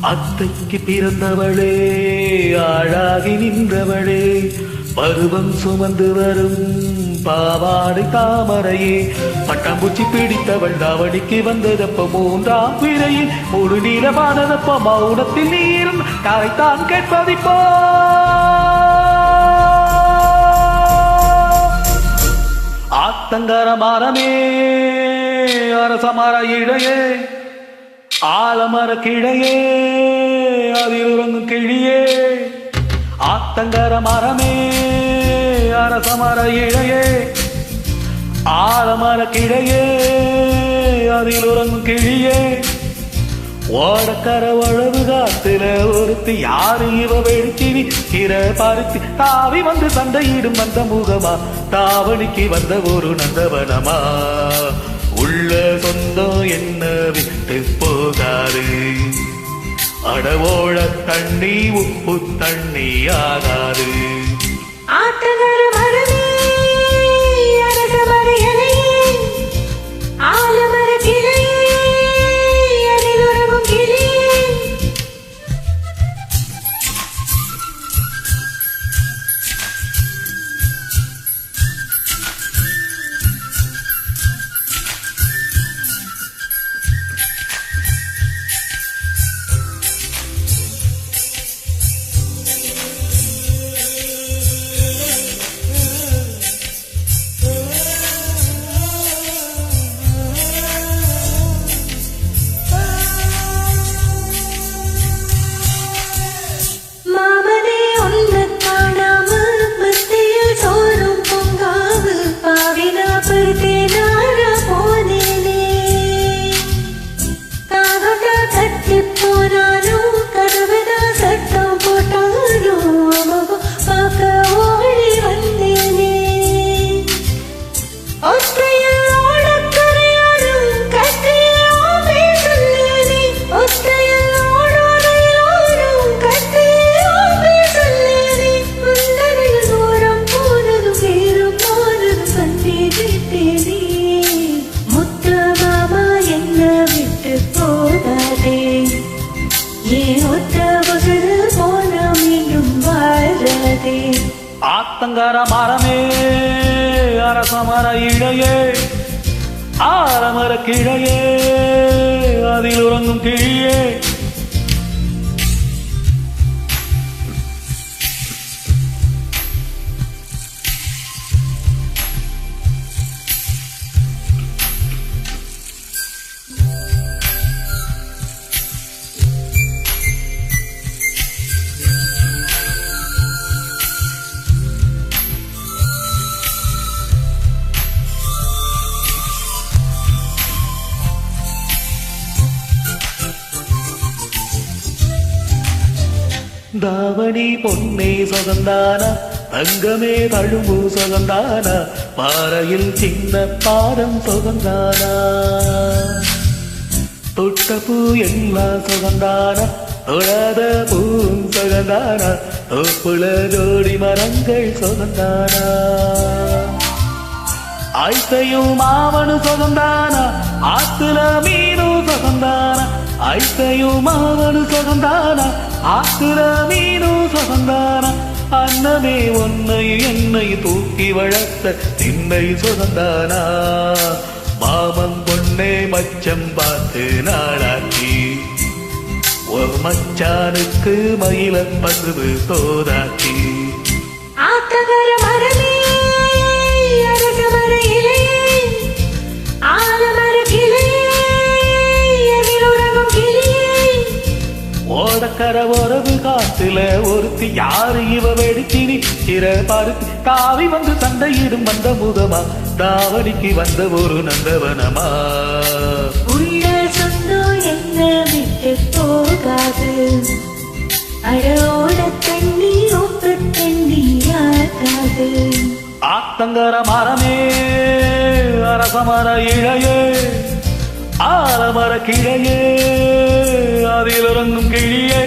அத்தைக்கு பிறந்தவளே ஆளாகி நின்றவளே பருவம் சுமந்து வரும் பாவாடை தாமரையே. பட்டாம்பூச்சி பிடித்தவள் தாவணிக்கு வந்ததப்ப மூன்றாம் விரையில் ஒரு நீளமானதப்ப மௌனத்தில் நீரும் தாய்த்தான் கேட்பதிப்போ. ஆத்தங்கர மரமே அரசமர இடையே. ஆலமர கிளையே அதில் உறங்கும் கிளியே ஆத்தங்கர மரமே அரசமர இழையே. ஆலமர கிளையே அதில் உறங்கும் கிளியே. ஓடக்கர உழவு காத்துல ஒருத்தி யாரு இவ வெடிச்சினி கிர பருத்தி தாவி வந்து சண்டையிடும் வந்த முகமா? தாவணிக்கு வந்த ஒரு நந்தவனமா? உள்ள சொந்தம் என்ன விட்டு போகாது. அடவோழ தண்ணி உப்பு தண்ணி ஆகாது. ஆத்தங்கர ஆத்தங்கர மரமே அரசமர இடையே ஆரமர கிழையே அதில் உறங்கும் கிழியே. தாவணி பொன்னே சுகந்தான? தங்கமே தழும்பு சுகந்தான? பாறையில் சின்ன பாதம் சுகந்தானா? தொட்ட பூ எல்லாம் சுகந்தான? தொழாத பூவும் சுகந்தான? தொப்புள ஜோடி மரங்கள் சுகந்தானா? ஆய்த்தையும் மாவனு சுகந்தானா? ஆத்துல மீனும் சுகந்தானா? ஐத்தையும் மாவனு சுகந்தானா? ஆத்துல மீனும் சுகந்தானா? அன்னமே உன்னை என்னை தூக்கி வளர்த்த திண்ணை சுகந்தானா மாமன் பொண்ணே மச்சம் பார்த்து நாளாக்கி. ஒரு மச்சானுக்கு மயிலன் பசுவு தோதாக்கி. ஆத்தகர மரம் ஓடக்கர உறவு காத்துல ஒருத்தி யாரு? இவ வெடிச்சினி சிற பருத்தி காவி வந்து சண்டையிடும் வந்த முகமா? தாவணிக்கு வந்த ஒரு நந்தவனமா? உள்ள சொந்தம் என்ன விட்டு போகாது. அடோட தண்ணி உப்பு தண்ணி ஆகாது. ஆத்தங்கர மரமே அரசமர இழையே ஆலமர கிளையே. காதில் உறங்கும் கிளியே.